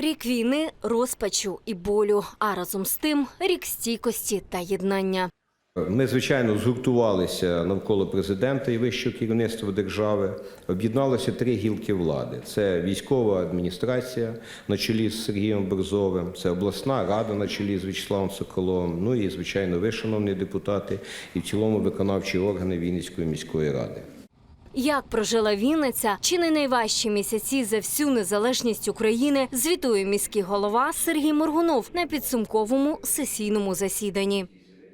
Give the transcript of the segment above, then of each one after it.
Рік війни, розпачу і болю, а разом з тим рік стійкості та єднання. Ми, звичайно, згуртувалися навколо президента і вищого керівництва держави. Об'єдналися три гілки влади: це військова адміністрація на чолі з Сергієм Борзовим, це обласна рада на чолі з В'ячеславом Соколовим. Ну і звичайно, ви, шановні депутати, і в цілому виконавчі органи Вінницької міської ради. Як прожила Вінниця, чи не найважчі місяці за всю незалежність України, звітує міський голова Сергій Моргунов на підсумковому сесійному засіданні.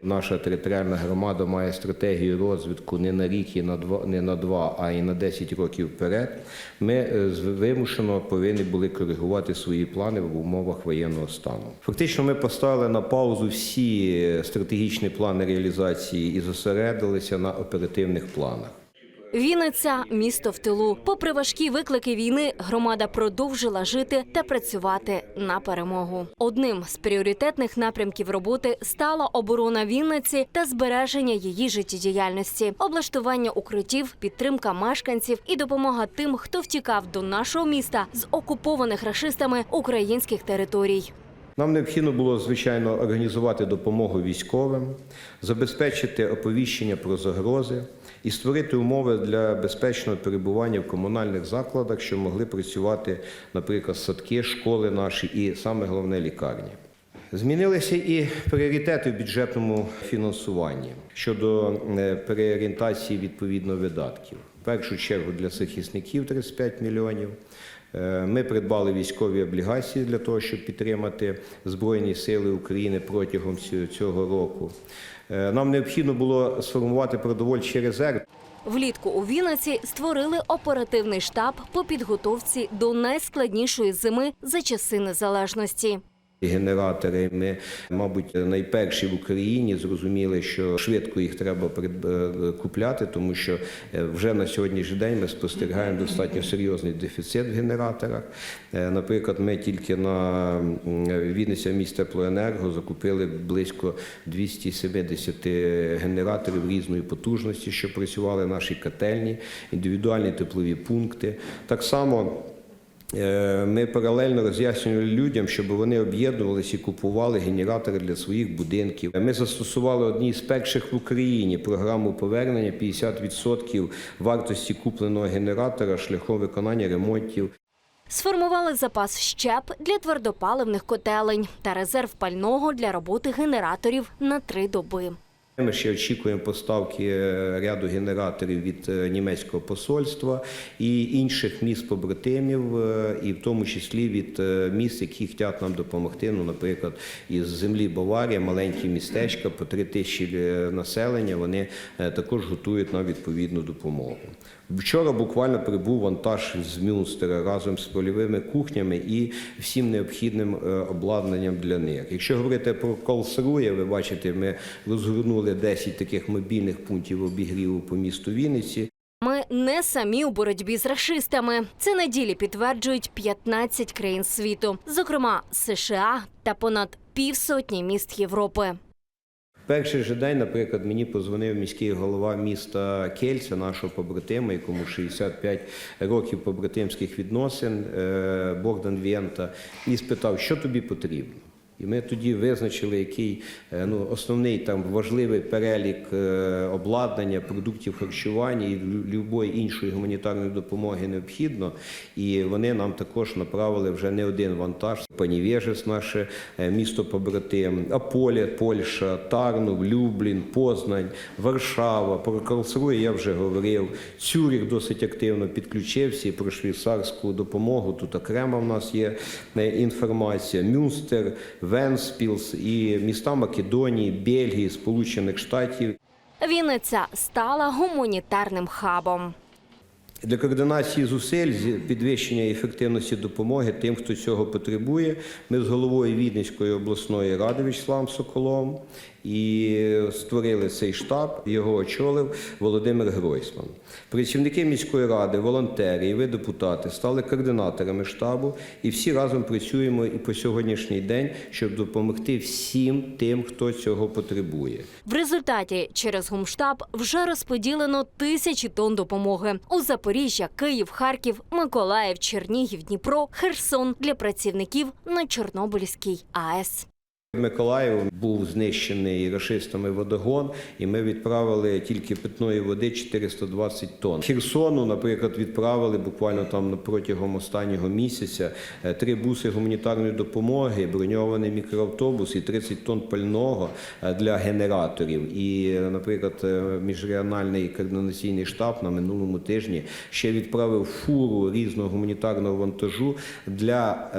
Наша територіальна громада має стратегію розвитку не на рік і на два, не на два, а й на 10 років вперед. Ми е, вимушено повинні були коригувати свої плани в умовах воєнного стану. Фактично, ми поставили на паузу всі стратегічні плани реалізації і зосередилися на оперативних планах. Вінниця місто в тилу. Попри важкі виклики війни, громада продовжила жити та працювати на перемогу. Одним з пріоритетних напрямків роботи стала оборона Вінниці та збереження її життєдіяльності, облаштування укриттів, підтримка мешканців і допомога тим, хто втікав до нашого міста з окупованих рашистами українських територій. Нам необхідно було, звичайно, організувати допомогу військовим, забезпечити оповіщення про загрози і створити умови для безпечного перебування в комунальних закладах, що могли працювати, наприклад, садки, школи наші і саме головне лікарні. Змінилися і пріоритети в бюджетному фінансуванні щодо е, переорієнтації відповідно видатків. В першу чергу для захисників 35 мільйонів. Е, Ми придбали військові облігації для того, щоб підтримати Збройні Сили України протягом цього- року. Е, Нам необхідно було сформувати продовольчий резерв. Влітку у Вінниці створили оперативний штаб по підготовці до найскладнішої зими за часи незалежності. Генератори ми, мабуть, найперші в Україні зрозуміли, що швидко їх треба е, купляти, тому що е, вже на сьогоднішній день ми спостерігаємо достатньо серйозний дефіцит в генераторах. Е, Наприклад, ми тільки на Вінниця міст теплоенерго закупили близько 270 генераторів різної потужності, що працювали наші котельні, індивідуальні теплові пункти. Так само. Е, Ми паралельно роз'яснювали людям, щоб вони об'єднувалися і купували генератори для своїх будинків. Ми застосували одні з перших в Україні програму повернення 50% вартості купленого генератора шляхом виконання ремонтів. Сформували запас щеп для твердопаливних котелень та резерв пального для роботи генераторів на три доби. Ми ще очікуємо поставки е, ряду генераторів від е, німецького посольства і інших міст побратимів, е, і в тому числі від міст, які хочуть нам допомогти. Ну, наприклад, із землі Баварія, маленькі містечка по три тисячі населення. Вони також готують нам відповідну допомогу. Вчора буквально прибув вантаж з Мюнстера разом з польовими кухнями і всім необхідним обладнанням для них. Якщо говорити про Колсрує, ви бачите, ми розгорнули 10 таких мобільних пунктів обігріву по місту Вінниці. Ми не самі у боротьбі з рашистами. Це на ділі підтверджують 15 країн світу, зокрема США та понад півсотні міст Європи. Перший же день, наприклад, мені позвонив міський голова міста Кельця, нашого побратима, якому 65 років побратимських відносин, е, Богдан Вєнта, і спитав, що тобі потрібно. І ми тоді визначили, який е, ну, основний там важливий перелік е, обладнання, продуктів харчування і лю- любої іншої гуманітарної допомоги необхідно. І вони нам також направили вже не один вантаж. Панівєжець, наше е, місто побратим, Аполя, Польща, Тарнов, Люблін, Познань, Варшава. Про Карлсрує я вже говорив. Цюріх досить активно підключився і про швейцарську допомогу. Тут окремо в нас є інформація. Мюнстер, Венспілс і міста Македонії, Бельгії, Сполучених Штатів. Вінниця стала гуманітарним хабом. Для координації зусиль з підвищення ефективності допомоги тим, хто цього потребує, ми з головою Відницької обласної ради Вячеславом Соколовим і створили цей штаб. Його очолив Володимир Гройсман. Працівники міської ради, волонтери і ви депутати стали координаторами штабу, і всі разом працюємо і по сьогоднішній день, щоб допомогти всім тим, хто цього потребує. В результаті через гумштаб вже розподілено тисячі тонн допомоги у Запоріжжя, Київ, Харків, Миколаїв, Чернігів, Дніпро, Херсон для працівників на Чорнобильській АЕС. Миколаїв був знищений рашистами водогон, і ми відправили тільки питної води 420 тонн. Херсону, наприклад, відправили буквально там протягом останнього місяця е, три буси гуманітарної допомоги, броньований мікроавтобус і 30 тонн пального е, для генераторів. І, е, наприклад, міжрегіональний координаційний штаб на минулому тижні ще відправив фуру різного гуманітарного вантажу для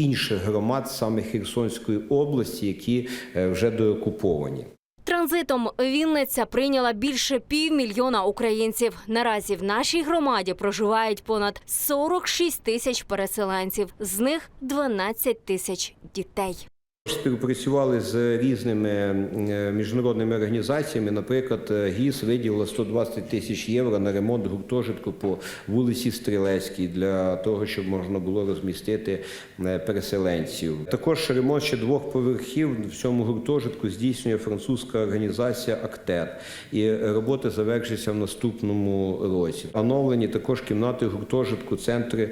інших громад саме Херсонської області, які е, вже деокуповані. Транзитом Вінниця прийняла більше півмільйона українців. Наразі в нашій громаді проживають понад 46 тисяч переселенців, з них 12 тисяч дітей. Співпрацювали з різними е, міжнародними організаціями. Наприклад, е, ГІС виділила 120 тисяч євро на ремонт гуртожитку по вулиці Стрілецькій для того, щоб можна було розмістити е, переселенців. Також ремонт ще двох поверхів в цьому гуртожитку здійснює французька організація Актет. І роботи завершаться в наступному році. Оновлені також кімнати гуртожитку центри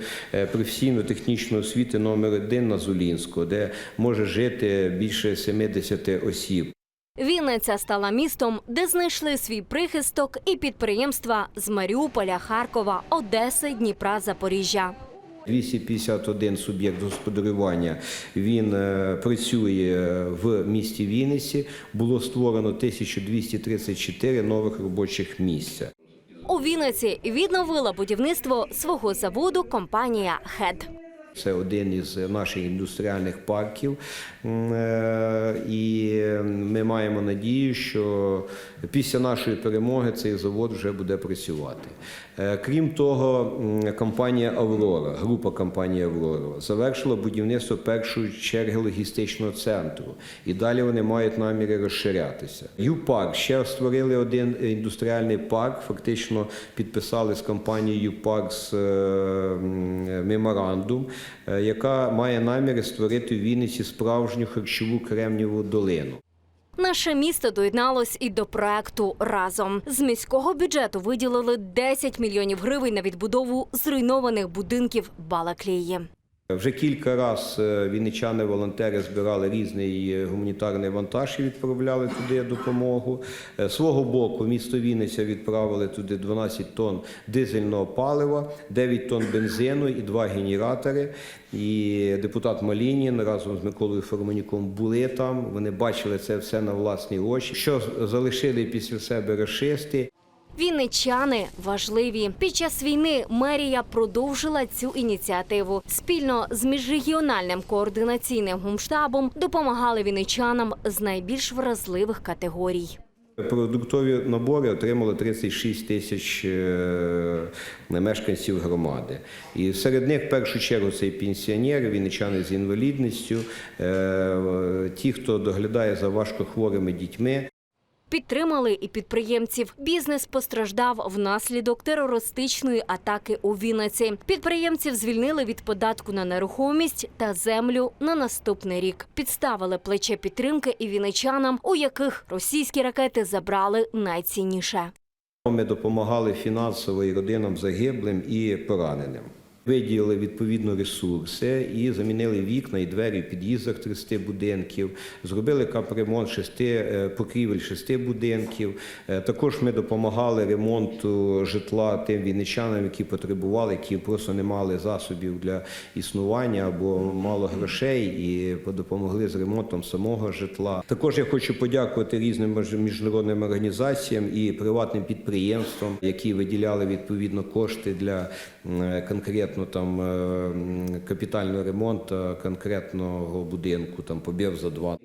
професійно-технічної освіти номер 1 на Зулінського, де може жити більше 70 осіб. Вінниця стала містом, де знайшли свій прихисток і підприємства з Маріуполя, Харкова, Одеси, Дніпра, Запоріжжя. 251 суб'єкт господарювання він е, працює в місті Вінниці. Було створено 1234 нових робочих місця. У Вінниці відновила будівництво свого заводу компанія «Хед». Це один із наших індустріальних парків, е, і ми маємо надію, що після нашої перемоги цей завод вже буде працювати. Е, Крім того, компанія Аврора, група компанії Аврора, завершила будівництво першої черги логістичного центру, і далі вони мають наміри розширятися. ЮПАРК ще створили один індустріальний парк. Фактично підписали з компанією ЮПАРК з е, меморандум, е, яка має наміри створити в Вінниці справжню харчову кремніву долину. Наше місто доєдналось і до проекту разом. З міського бюджету виділили 10 мільйонів гривень на відбудову зруйнованих будинків Балаклії. Вже кілька разів вінничани-волонтери збирали різний е, гуманітарний вантаж і відправляли туди допомогу. Е, Свого боку місто Вінниця відправили туди 12 тонн дизельного палива, 9 тонн бензину і два генератори. І депутат Малінін разом з Миколою Форманюком були там. Вони бачили це все на власні очі. Що залишили після себе рашисти, Вінничани важливі. Під час війни мерія продовжила цю ініціативу. Спільно з міжрегіональним координаційним гумштабом допомагали вінничанам з найбільш вразливих категорій. Продуктові набори отримали 36 тисяч е, мешканців громади. І серед них в першу чергу це і пенсіонери, вінничани з інвалідністю, е, ті, хто доглядає за важкохворими дітьми. Підтримали і підприємців. Бізнес постраждав внаслідок терористичної атаки у Вінниці. Підприємців звільнили від податку на нерухомість та землю на наступний рік. Підставили плече підтримки і вінничанам, у яких російські ракети забрали найцінніше. Ми допомагали фінансово і родинам загиблим і пораненим. Виділили відповідно ресурси і замінили вікна і двері в під'їздах 30 будинків, зробили капремонт шести е, покрівель шести будинків. Е, Також ми допомагали ремонту житла тим вінничанам, які потребували, які просто не мали засобів для існування або мало грошей, і допомогли з ремонтом самого житла. Також я хочу подякувати різним міжнародним організаціям і приватним підприємствам, які виділяли відповідно кошти для м, конкретно там капітальний ремонт конкретного будинку, там побів за два.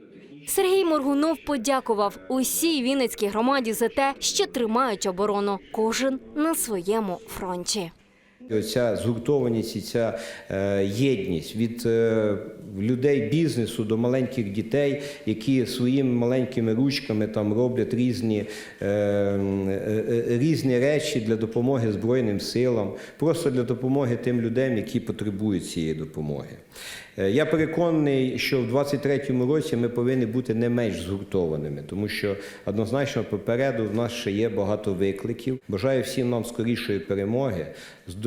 Сергій Моргунов подякував усій Вінницькій громаді за те, що тримають оборону, кожен на своєму фронті. Оця згуртованість і ця е, єдність від е, людей бізнесу до маленьких дітей, які своїми маленькими ручками там роблять різні, е, різні речі для допомоги Збройним силам, просто для допомоги тим людям, які потребують цієї допомоги. Я переконаний, що в 23-му році ми повинні бути не менш згуртованими, тому що однозначно попереду в нас ще є багато викликів. Бажаю всім нам скорішої перемоги,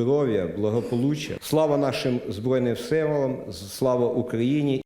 здоров'я, благополуччя. Слава нашим збройним силам, слава Україні.